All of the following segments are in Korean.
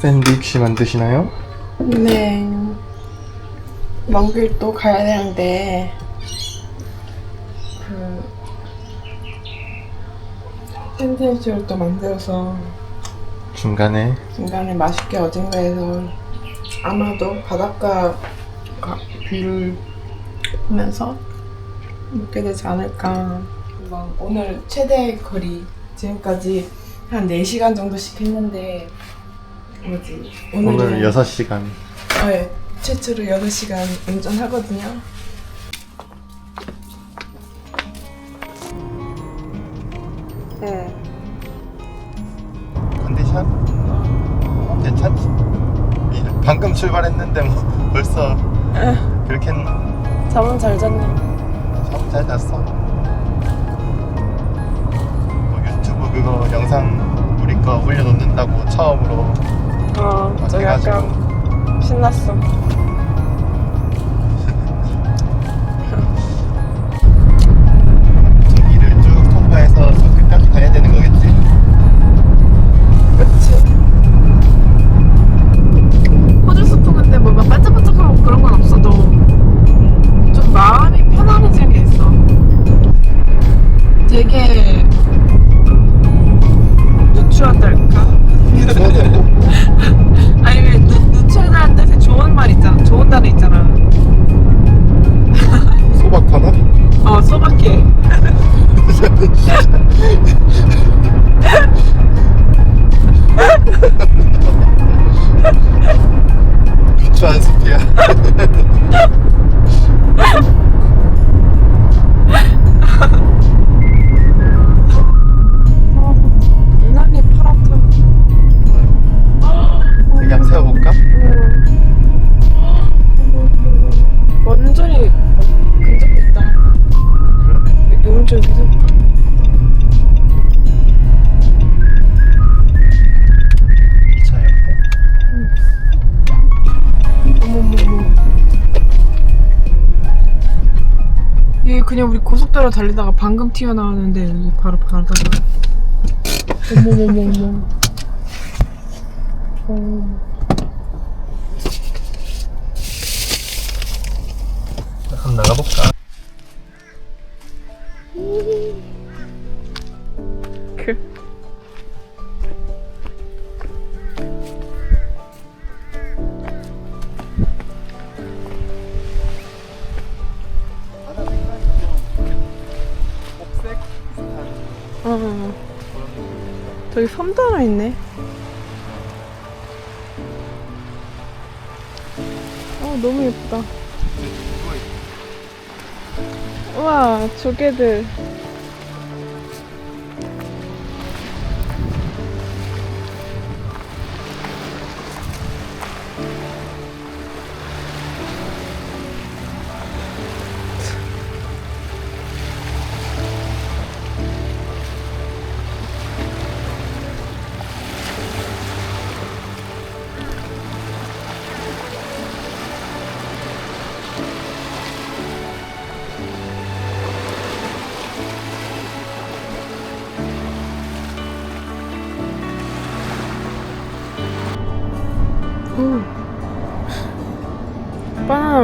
샌드위치 만드시나요? 네. 먼 길 또 가야 되는데, 그, 샌드위치를 또 만들어서 중간에 중간에 맛있게 어딘가에서 아마도 바닷가 가- 뷰를 보면서 먹게 되지 않을까. 막 오늘 최대 거리 지금까지 한 4시간 정도씩 했는데 뭐지 오늘 6시간 네, 최초로 8시간 운전하거든요. 네. 컨디션? 괜찮지? 이- 방금 출발했는데 뭐 벌써 그렇게 했나? 잠은 잘 잤네. 잠잘 잤어 그거 영상 우리 거 올려놓는다고 처음으로 어, 저. 약간 신났어. 저기를 쭉 통과해서 저 끝까지 가야 되는 거 비 얘 그냥 우리 고속도로 달리다가 방금 튀어나왔는데 여기 바로 바다가. 어머머머머. 어. 한번 나가볼까? 저기 섬도 하나 있네. 어 너무 예쁘다. 우와 조개들.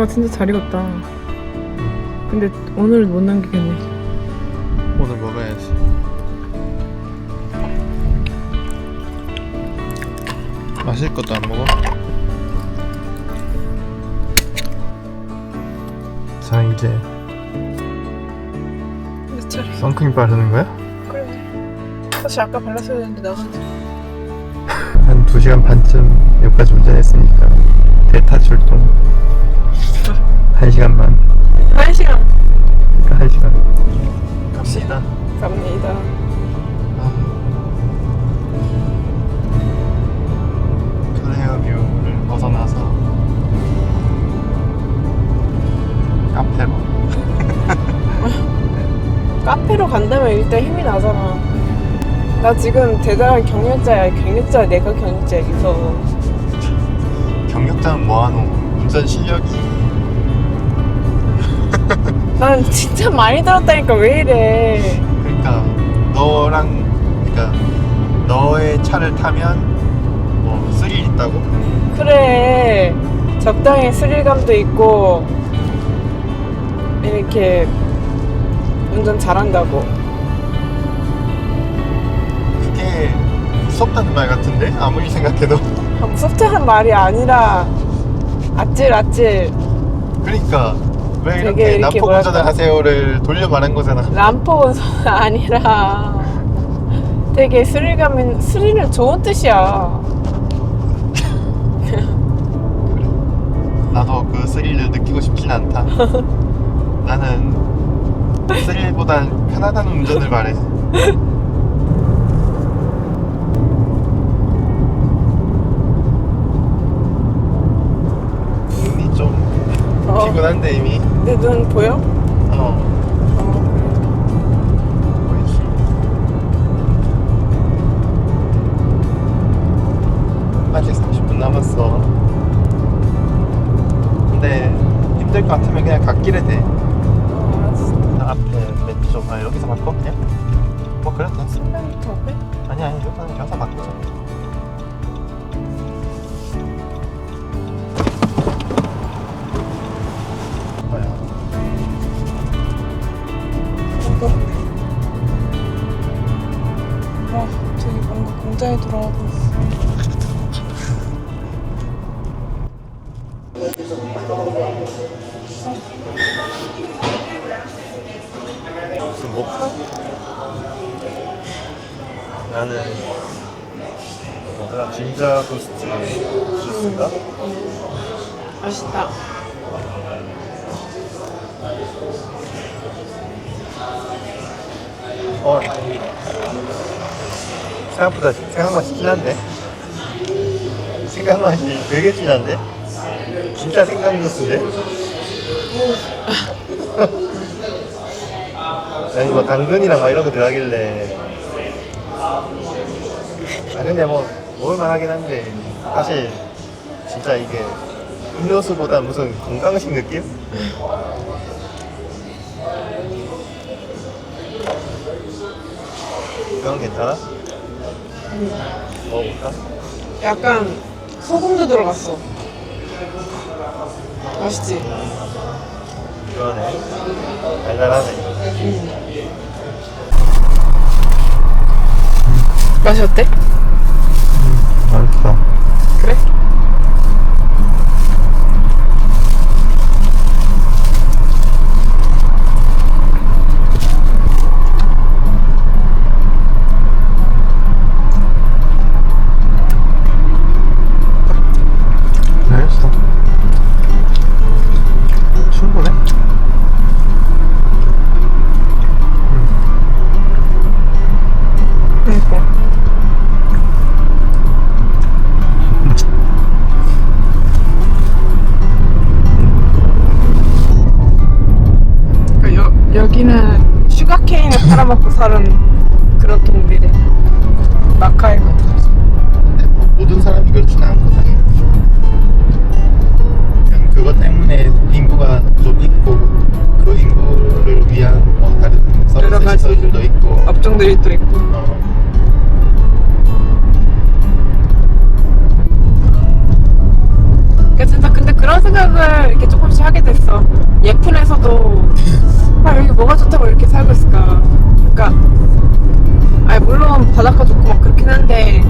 바나나가 진짜 잘 익었다. 근데 오늘 못 남기겠네. 오늘 먹어야지 마실 것도 안 먹어? 자 이제 몇 차례? 선크림 바르는 거야? 그래. 사실 아까 발랐어야 되는데 나가지고. 한 2시간 반쯤 여기까지 운전했으니까 대타 출동 1시간만 한 시간 그러니까 1시간 갑시다 갑니다. 클레어 뷰를 벗어나서 카페로 카페로 간다면 일단 힘이 나잖아. 나 지금 대단한 경력자야. 경력자 내가 경력자야. 그래서 경력자는 뭐하노 운전 실력이 난 진짜 많이 들었다니까 왜 이래. 그러니까 너랑 그러니까 너의 차를 타면 뭐 스릴 있다고? 그래. 적당히 스릴감도 있고 이렇게 운전 잘한다고. 그게 무섭다는 말 같은데? 아무리 생각해도. 아, 무섭다는 말이 아니라 아찔 아찔. 그러니까 왜 되게 이렇게 이렇게 난폭 뭐랄까. 운전을 하세요를 돌려 말한 거잖아 람포 운전은 아니라 되게 스릴감이 스릴은 좋은 뜻이야. 나도 그 스릴을 느끼고 싶진 않다 나는 스릴보단 편안한 운전을 바래 눈이 좀 어. 피곤한데 이미 내 눈 보여? 어 어, 목화? 나는 뭐더라 진자 도스트 주스인가? 맛있다 어 생각보다 생각맛이 진한데 생각맛이 되게 진한데 진짜 생강주스인데 아니 뭐 당근이랑 막 이런 거 들어가길래 아 근데 뭐 먹을만 하긴 한데 사실 진짜 이게 음료수보다 무슨 건강식 느낌? 이건 괜찮아? 먹어볼까? 약간 소금도 들어갔어 맛있지? 그러네 달달하네 맛이 어때? 여, 여기는 슈가케인을 팔아먹고 사는 그런 동물이래. 마카에 모든 사람이 그렇지는 않거든 그냥 그것 때문에 인구가 좀 있고 그 인구를 위한 뭐 다른 여러 서비스 가지. 시설들도 있고. 업종들이 또 있고. 어, 그러니까 진짜 근데 그런 생각을 이렇게 조금씩 하게 됐어. 예쁜에서도 아 여기 뭐가 좋다고 이렇게 살고 있을까. 그러니까 아니 물론 바닷가 좋고 막 그렇긴 한데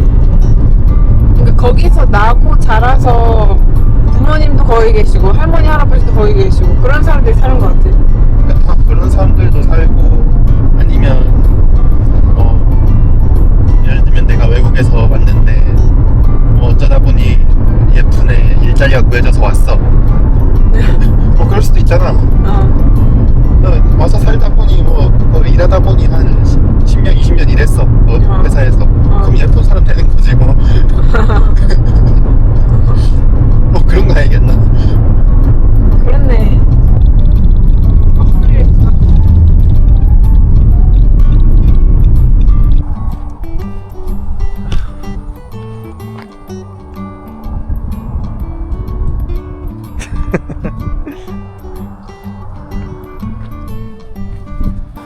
그러니까 거기서 나고 자라서 부모님도 거기 계시고 할머니 할아버지도 거기 계시고 그런 사람들이 사는 것 같아. 그러니까 다 그런 사람들도 살고 아니면 뭐 예를 들면 내가 외국에서 왔는데 뭐 어쩌다 보니 예쁜 애 일자리가 구해져서 왔어 뭐 그럴 수도 있잖아 어. 어, 와서 살다 보니 뭐 거기 일하다 보니 한 10년 20년 일했어 그 어. 회사에서 그럼 예쁜 사람 되는 거지 뭐. 뭐 그런 거 알겠나 그렇네.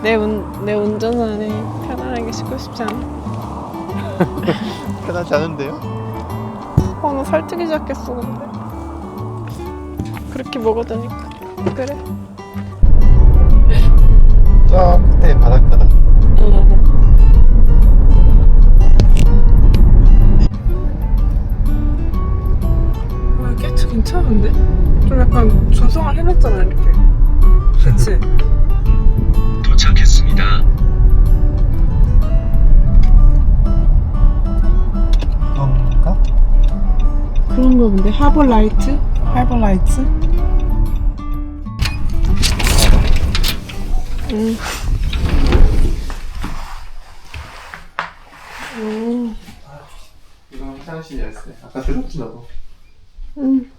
내, 운, 내 운전안에 편안하게 쉬고 싶지 않아. 편하지 않은데요? 어, 나 살찌기 시작했어, 근데. 그렇게 먹어다니까. 그래. 저 끝에 바닷 그런 거 본데? 하버라이트? 하버라이트? 응. 음, 이건 화장실 열쇠. 아까 들었지 너도? 음.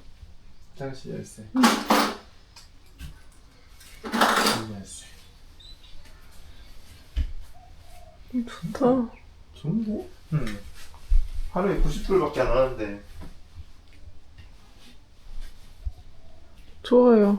화장실 열쇠. 이 열쇠. 좋다. 좋은데? 응. 하루에 90불밖에 안 하는데. 좋아요.